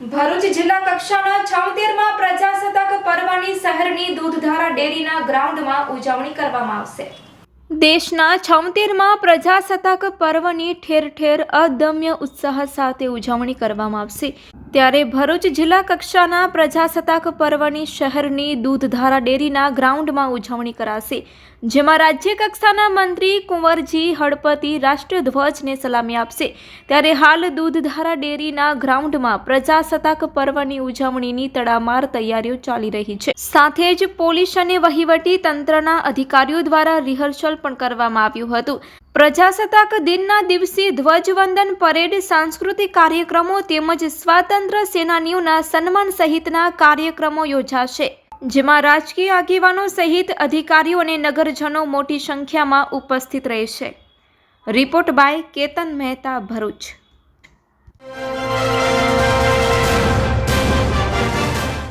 ભરૂચ જિલ્લા કક્ષાના છોતેરમાં પ્રજાસત્તાક પર્વની શહેરની દૂધધારા ડેરીના ગ્રાઉન્ડમાં ઉજવણી કરવામાં આવશે. દેશના છોતેરમાં પ્રજાસત્તાક પર્વની ઠેર ઠેર અદમ્ય ઉત્સાહ સાથે ઉજવણી કરવામાં આવશે. ત્યારે ભરૂચ જિલ્લા કક્ષાના પ્રજાસત્તાક પર્વની શહેરની દૂધધારા ડેરીના ગ્રાઉન્ડમાં ઉજવણી કરાશે, જેમાં રાજ્ય કક્ષાના મંત્રી કુંવરજી હળપતિ રાષ્ટ્રીય ધ્વજને સલામી આપશે. ત્યારે હાલ દૂધધારા ડેરીના ગ્રાઉન્ડમાં પ્રજાસત્તાક પર્વની ઉજવણીની તડામાર તૈયારીઓ ચાલી રહી છે. સાથે જ પોલીસ અને વહીવટી તંત્રના અધિકારીઓ દ્વારા રિહર્સલ પણ કરવામાં આવ્યું હતું. પ્રજાસત્તાક દિનના દિવસે ધ્વજવંદન પરેડ, સાંસ્કૃતિક કાર્યક્રમો તેમજ સ્વાતંત્ર્ય સેનાનીઓના સન્માન સહિતના કાર્યક્રમો યોજાશે, જેમાં રાજકીય આગેવાનો સહિત અધિકારીઓ અને નગરજનો મોટી સંખ્યામાં ઉપસ્થિત રહેશે. Report by Ketan Mehta Bharuch.